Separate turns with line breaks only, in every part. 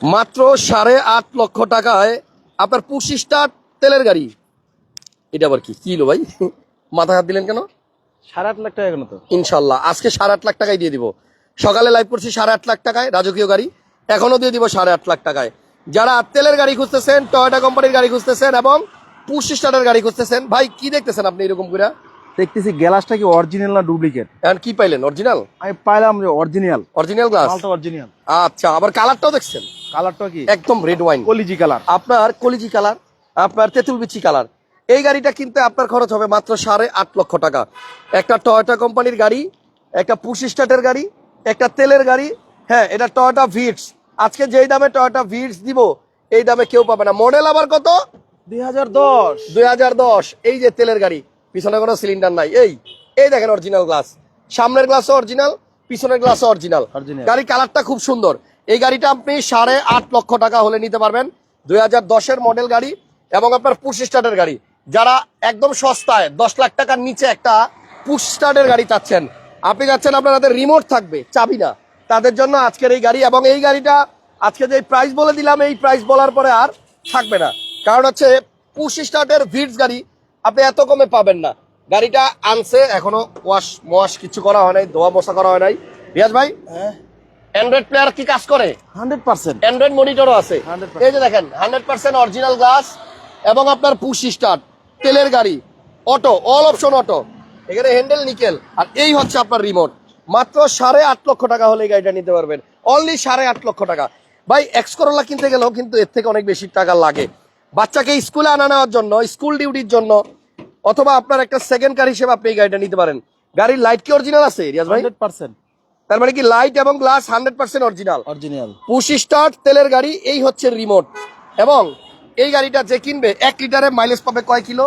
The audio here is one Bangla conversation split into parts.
মাত্র সাড়ে আট লক্ষ টাকায় আপনার পঁচিশ স্টার তেলের গাড়ি। এটা আবার কি? কি লো ভাই? মাথা হাত দিলেন কেন?
সাড়ে আট লাখ টাকা কেন তো?
ইনশাল্লাহ। আজকে সাড়ে আট লাখ টাকায় দিয়ে দিব। সকালে লাইভ করছি সাড়ে আট লাখ টাকায় রাজকীয় গাড়ি। এখনও দিয়ে দিব সাড়ে আট লাখ টাকায়। যারা তেলের গাড়ি খুঁজতেছেন টয়োটা কোম্পানির গাড়ি খুঁজতেছেন এবং পঁচিশ স্টারের গাড়ি খুঁজতেছেন ভাই কি দেখতেছেন আপনি এরকম করে?
দেখতেছি গ্লাসটা কি অরিজিনাল না ডুপ্লিকেট
এখন কি পাইলেন? অরিজিনাল
আমি পাইলাম যে অরিজিনাল
অরিজিনাল গ্লাস
অরিজিনাল
আচ্ছা আবার কালারটাও দেখছেন?
কালারটা কি?
একদম রেড ওয়াইন
কলিজি কালার।
আপনার কলিজি কালার আপনার তেঁতুল বিচি কালার। এই গাড়িটা কিনতে আপনার খরচ হবে মাত্র সাড়ে আট লক্ষ টাকা। একটা টয়োটা কোম্পানির গাড়ি একটা পুশ স্টার্টের গাড়ি একটা তেলের গাড়ি হ্যাঁ এটা টয়োটা ভিটস আজকে যেই দামে টয়োটা ভিটস দিব এই দামে কেউ পাবে না। মডেল আবার কত?
দুই হাজার দশ।
এই যে তেলের গাড়ি পিছনে কোনো সিলিন্ডার নাই। এই এই দেখেন অরিজিনাল গ্লাস সামনের গ্লাসও অরিজিনাল পিছনের গ্লাসও অরিজিনাল। গাড়ির কালারটা খুব সুন্দর। এই গাড়িটা আপনি সাড়ে আট লক্ষ টাকা হলে নিতে পারবেন। দুই হাজার দশের মডেল গাড়ি এবং আপনার পুশ স্টার্টের গাড়ি। যারা একদম সস্তায় দশ লাখ টাকার নিচে একটা পুশ স্টার্টের গাড়ি চাচ্ছেন, আপনি যাচ্ছেন আপনার হাতে রিমোট থাকবে, চাবি না। তাদের জন্য আজকের এই গাড়ি এবং এই গাড়িটা আজকে যে প্রাইস বলে দিলাম, এই প্রাইস বলার পরে আর থাকবে না। কারণ হচ্ছে পুশ স্টার্টের ভিডস গাড়ি আপনি এত কমে পাবেন না। গাড়িটা আনছে, এখনও ওয়াশ ওয়াশ কিছু করা হয় নাই ধোয়া মশা করা হয় নাই। রিয়াজ ভাই?
হ্যাঁ।
অ্যান্ড্রয়েড প্লেয়ার কি কাজ করে?
Hundred percent.
অ্যান্ড্রয়েড মনিটরও আছে। এই যে দেখেন হান্ড্রেড পার্সেন্ট অরিজিনাল গ্লাস এবং আপনার পুশ স্টার্ট তেলের গাড়ি অটো অল অপশন অটো এখানে হ্যান্ডেল নিকেল আর এই হচ্ছে আপনার রিমোট মাত্র সাড়ে আট লক্ষ টাকা হলে গাড়িটা নিতে পারবেন। অনলি সাড়ে আট লক্ষ টাকা। ভাই এক্স করোলা কিনতে গেলেও কিন্তু এর থেকে অনেক বেশি টাকা লাগে। বাচ্চাকে স্কুলে আনা নেওয়ার জন্য স্কুল ডিউটির জন্য অথবা আপনার একটা সেকেন্ড কার হিসেবে আপনি এই গাড়িটা নিতে পারেন। গাড়ির লাইট কি অরিজিনাল আছে রিয়াজ ভাই?
Hundred percent.
তার মানে কি লাইট এবং glass hundred percent original
original
push start তেলের গাড়ি এই হচ্ছে রিমোট এবং এই গাড়িটা যে কিনবে এক লিটারে মাইলেজ পাবে কয় কিলো?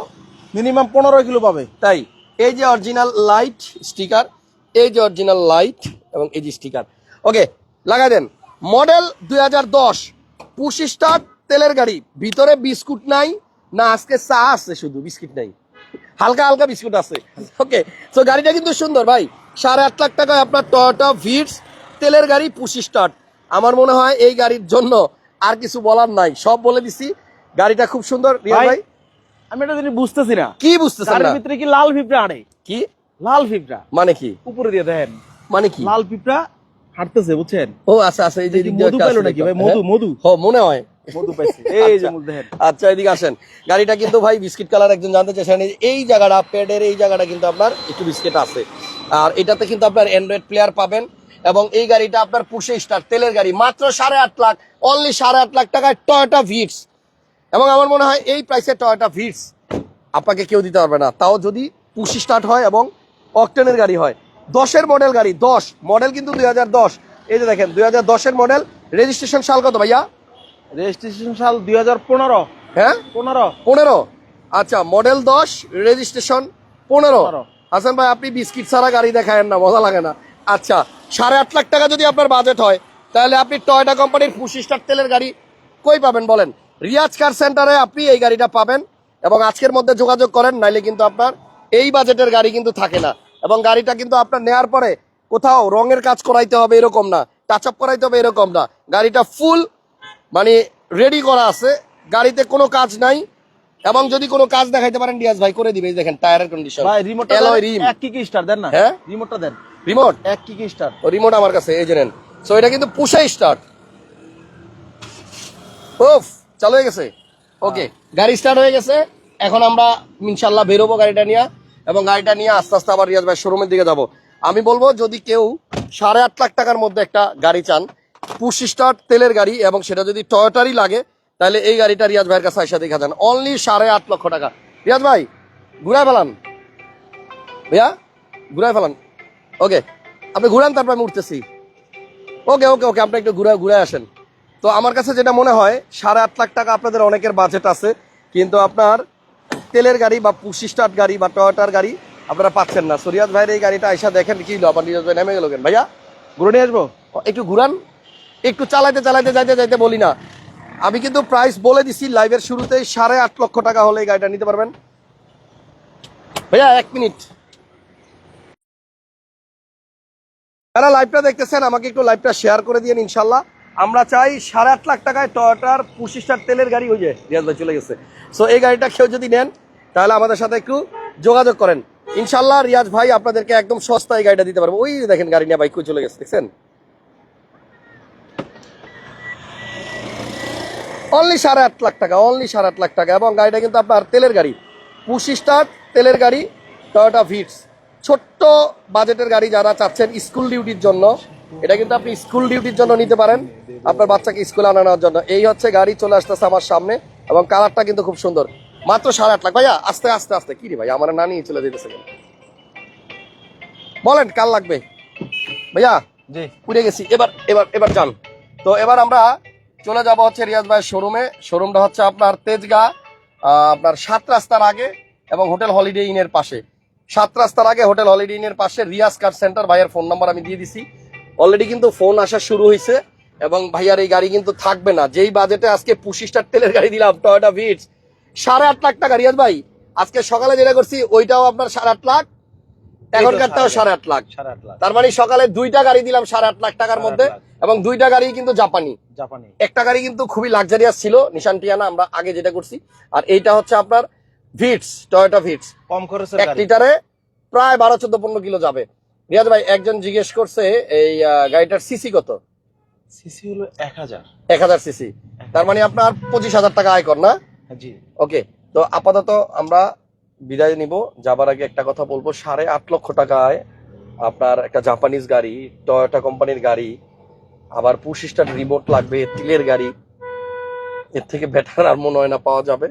মিনিমাম পনেরো কিলো পাবে।
তাই এই যে অরিজিনাল লাইট স্টিকার এই যে অরিজিনাল লাইট এবং এই যে স্টিকার ওকে লাগাই দেন। মডেল দুই হাজার দশ পুশ স্টার্ট তেলের গাড়ি। ভিতরে বিস্কুট নাই না আজকে চা আছে শুধু বিস্কুট নাই। হালকা হালকা বিস্কুট আছে। ওকে তো গাড়িটা কিন্তু সুন্দর ভাই। সাড়ে আট লাখ টাকায় আপনার টয়োটা ভিটস তেলের গাড়ি পুশি স্টার্ট। আমার মনে হয় এই গাড়ির জন্য আর কিছু বলার নাই। সব বলে দিছি। গাড়িটা খুব সুন্দর। রিয়া
ভাই, আমি এটা জিনিস বুঝতেছি না।
কি বুঝতেছেন
গাড়ির
না?
ভিতরে কি লাল পিঁপড়া আনে?
কি?
লাল পিঁপড়া
মানে কি?
উপরে দিয়ে দেখেন।
মানে কি?
লাল পিঁপড়া হাঁটতেছে বুঝছেন?
ও আচ্ছা আচ্ছা এই যে
মধু
আছে
নাকি ভাই? মধু,
হ্যাঁ?
মধু।
ও মনে হয়।
মধু পাইছে। এই যে
আচ্ছা।
দেখেন।
আচ্ছা এদিকে আসেন। গাড়িটা কিন্তু ভাই বিস্কিট কালার একজন জানতে চাইছেন এই জায়গাটা প্যাডের এই জায়গাটা কিন্তু আপনার একটু বিস্কিট আছে। আর এটাতে কিন্তু আপনার অ্যান্ড্রয়েড প্লেয়ার পাবেন এবং এই গাড়িটা আপনার পুষে স্টার তেলের গাড়ি। মাত্র সাড়ে আট লাখ অনলি সাড়ে আট লাখ টাকায় টয়োটা ভিটস এবং আমার মনে হয় এই প্রাইসে টয়োটা ভিটস আপনাকে কেউ দিতে পারবে না। তাও যদি পুশি স্টার্ট হয় এবং অকটেনের গাড়ি হয়। দশের মডেল গাড়ি দশ। মডেল কিন্তু দুই হাজার দশ। এই যে দেখেন দুই হাজার দশের মডেল রেজিস্ট্রেশন সাল কত ভাইয়া?
রেজিস্ট্রেশন সাল দুই হাজার পনেরো।
হ্যাঁ?
পনেরো।
পনেরো। আচ্ছা মডেল দশ রেজিস্ট্রেশন পনেরো। হাসান ভাই, আপনি বিস্কিট ছাড়া গাড়ি দেখায়েন না, মজা লাগে না। আচ্ছা সাড়ে আট লাখ টাকা যদি আপনার বাজেট হয়, তাহলে আপনি টয়টা কোম্পানির পুশি স্টার তেলের গাড়ি কই পাবেন বলেন? রিয়াজ কার সেন্টারে আপনি এই গাড়িটা পাবেন এবং আজকের মধ্যে যোগাযোগ করেন, নাইলে কিন্তু আপনার এই বাজেটের গাড়ি কিন্তু থাকে না। এবং গাড়িটা কিন্তু আপনার নেয়ার পরে কোথাও রঙের কাজ করাইতে হবে এরকম না টাচ আপ করাইতে হবে এরকম না। গাড়িটা ফুল মানে রেডি করা আছে, গাড়িতে কোনো কাজ নাই। এবং যদি কোনো কাজ দেখাইতে পারেন ডিয়াজ ভাই করে দিবে দেখেন টায়ারের কন্ডিশন
ভাই রিমোটটা
অ্যালয় রিম
এক কি কি স্টার দেন না?
হ্যাঁ?
রিমোটটা দেন।
রিমোট
এক কি কি স্টার
ও রিমোট আমার কাছে এই যে নেন। সো এটা কিন্তু পুষাই স্টার্ট ওফ চালু হয়ে গেছে। ওকে গাড়ি স্টার্ট হয়ে গেছে। এখন আমরা ইনশাল্লাহ বেরোবো গাড়িটা নিয়ে। এবং গাড়িটা নিয়ে আস্তে আস্তে আবার রিয়াজ ভাই শোরুমের দিকে যাব। আমি বলব যদি কেউ সাড়ে আট লাখ টাকার মধ্যে একটা গাড়ি চান পুশ স্টার্ট তেলের গাড়ি এবং সেটা যদি টয়োটারই লাগে তাহলে এই গাড়িটা রিয়াজ ভাইয়ের কাছে আইসা দেখা যান। অনলি সাড়ে আট লক্ষ টাকা। রিয়াজ ভাই ঘুরায় ফেলান। ভাইয়া ঘুরায় ফেলান। ওকে আপনি ঘুরান তারপর আমি উঠতেছি। ওকে ওকে ওকে আপনি একটু ঘুরে ঘুরে আসেন। তো আমার কাছে যেটা মনে হয় সাড়ে আট লাখ টাকা আপনাদের অনেকের বাজেট আছে কিন্তু আপনার তেলের গাড়ি বা স্টার্ট গাড়ি বা টয়োটার গাড়ি আপনারা পাচ্ছেন না। সরিয়াজ ভাইয়ের এই গাড়িটা আইসা দেখেন কি হলো আবার রিয়াজ ভাই নেমে গেল কেন? ভাইয়া?
ঘুরে নিয়ে আসব?
একটু ঘুরান। একটু চালাইতে চালাইতে যাইতে যাইতে বলি না। আমি কিন্তু প্রাইস বলে দিছি লাইভের শুরুতেই সাড়ে আট লক্ষ টাকা হলে এই গাড়িটা নিতে পারবেন। ভাইয়া, এক মিনিট যারা লাইভটা দেখতেছেন, আমাকে একটু লাইভটা শেয়ার করে দিয়েন ইনশাল্লাহ আমরা চাই সাড়ে আট লাখ টাকায় টয়োটার পঁচিশটার তেলের গাড়ি হয়ে যায় রিয়াজ ভাই চলে গেছে। সো এই গাড়িটা কেউ যদি নেন, তাহলে আমাদের সাথে একটু যোগাযোগ করেন। ইনশাল্লাহ রিয়াজ ভাই আপনাদেরকে একদম সস্তায় গাড়িটা দিতে পারব। ওই দেখেন, গাড়ি নিয়ে বাইক চলে গেছে, দেখছেন? অনলি সাড়ে আট লাখ টাকা অনলি সাড়ে আট লাখ টাকা। এবং গাড়িটা কিন্তু আপনার তেলের গাড়ি। পঁচিশটার তেলের গাড়ি টয়োটা ভিটস ছোট্ট বাজেটের গাড়ি যারা চাচ্ছেন স্কুল ডিউটির জন্য এটা কিন্তু আপনি স্কুল ডিউটির জন্য নিতে পারেন। আপনার বাচ্চাকে স্কুলে আনানোর জন্য। এই হচ্ছে গাড়ি চলে আসতেছে আমার সামনে এবং কালারটা কিন্তু খুব সুন্দর। মাত্র সাড়ে আট লাখ। ভাইয়া আস্তে আস্তে আস্তে। কি রে ভাই আমার নানি চলে যেতেছে বলেন কাল লাগবে? ভাইয়া
জি।
পুড়ে গেছি। এবার এবার এবার যান। তো এবার আমরা চলে যাব হচ্ছে রিয়াজ ভাইয়ের শোরুমে শোরুমটা হচ্ছে আপনার তেজগা আপনার সাত রাস্তার আগে এবং হোটেল হলিডে ইনের পাশে। সাত রাস্তার আগে হোটেল হলিডে ইনের পাশে রিয়াজ কার সেন্টার, ভাইয়ের ফোন নাম্বার আমি দিয়ে দিছি। অলরেডি কিন্তু ফোন আসা শুরু হয়েছে এবং ভাইয়ার এই গাড়ি কিন্তু থাকবে না। যেই বাজেটে আজকে পঁচিশটার তেলের গাড়ি দিলাম টয়টা ভিটস সাড়ে আট লাখ টাকা। রিয়াজ ভাই, আজকে সকালে যেটা করছি, ওইটাও আপনার সাড়ে আট লাখ। এখনকারটাও সাড়ে আট লাখ। তার মানে সকালে দুইটা গাড়ি দিলাম সাড়ে আট লাখ টাকার মধ্যে এবং দুইটা গাড়ি কিন্তু জাপানি।
জাপানি।
একটা গাড়ি কিন্তু খুবই লাক্সারিয়াস ছিল নিশান টিয়ানা আমরা আগে যেটা করছি। আর এইটা হচ্ছে আপনার ভিটস টয়োটা ভিটস
কম খরচের
এক লিটারে প্রায় বারো চোদ্দ পনেরো কিলো যাবে। রিয়াজ ভাই একজন জিজ্ঞেস করছে এই গাড়িটার সিসি কত?
সিসি হলো এক হাজার।
এক হাজার সিসি তার মানে আপনার পঁচিশ হাজার টাকা আয় কর না?
জি।
ওকে তো আপাতত আমরা বিদায় নিব। যাবার আগে একটা কথা বলব, সাড়ে আট লক্ষ টাকায় আপনার একটা জাপানিজ গাড়ি টয়োটা কোম্পানির গাড়ি, আবার পঁচিশটা রিমোট লাগবে, তিলের গাড়ি, এর থেকে বেটার আর মনে হয় না পাওয়া যাবে।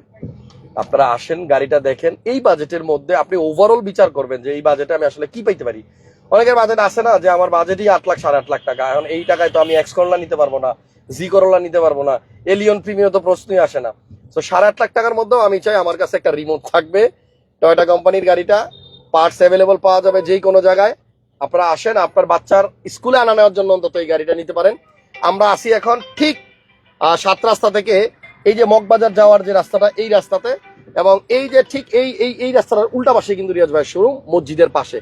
আপনারা আসেন, গাড়িটা দেখেন। এই বাজেটের মধ্যে আপনি ওভারঅল বিচার করবেন যে এই বাজেটে আমি আসলে কি পাইতে পারি। অনেকের বাজেট আছে না যে আমার বাজেটই আট লাখ, সাড়ে আট লাখ টাকা। এখন এই টাকায় তো আমি এক্স করলা নিতে পারব না জি করলা নিতে পারব না। এলিয়ন প্রিমিয়াম তো প্রশ্নই আসে না। তো সাড়ে আট লাখ টাকার মধ্যেও আমি চাই আমার কাছে একটা রিমোট থাকবে। টয়োটা কোম্পানির গাড়িটা পার্টস অ্যাভেলেবল পাওয়া যাবে যেই কোনো জায়গায়। আপনারা আসেন আপনার বাচ্চার স্কুলে আনা নেওয়ার জন্য অন্তত এই গাড়িটা নিতে পারেন। আমরা আসি এখন ঠিক সাত রাস্তা থেকে এই যে মগবাজার যাওয়ার যে রাস্তাটা এই রাস্তাতে। এবং এই যে ঠিক এই এই এই রাস্তাটার উল্টা পাশে কিন্তু রিয়াজ ভাইয়ের শোরুম মসজিদের পাশে।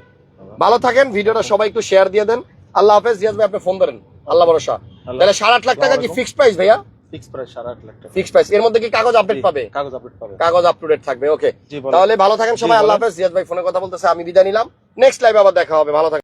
ভালো থাকেন ভিডিওটা সবাই একটু শেয়ার দিয়ে দেন। আল্লাহ হাফেজ রিয়াজ ভাই আপনি ফোন ধরেন। আল্লাহ ভরসা। তাহলে সাড়ে আট লাখ টাকা কি ফিক্সড প্রাইস ভাইয়া?
ফিক্স প্রাইস সাড়ে আট লাখ টাকা।
ফিক্সড প্রাইস এর মধ্যে কি কাগজ আপডেট পাবে?
কাগজ আপডেট পাবে।
কাগজ আপ টু ডেট থাকবে ওকে তাহলে ভালো থাকেন সবাই আল্লাহ হাফেজ। রিয়াজ ভাই ফোনে কথা বলতেছে আমি বিদায় নিলাম। নেক্সট লাইভে আবার দেখা হবে ভালো থাকেন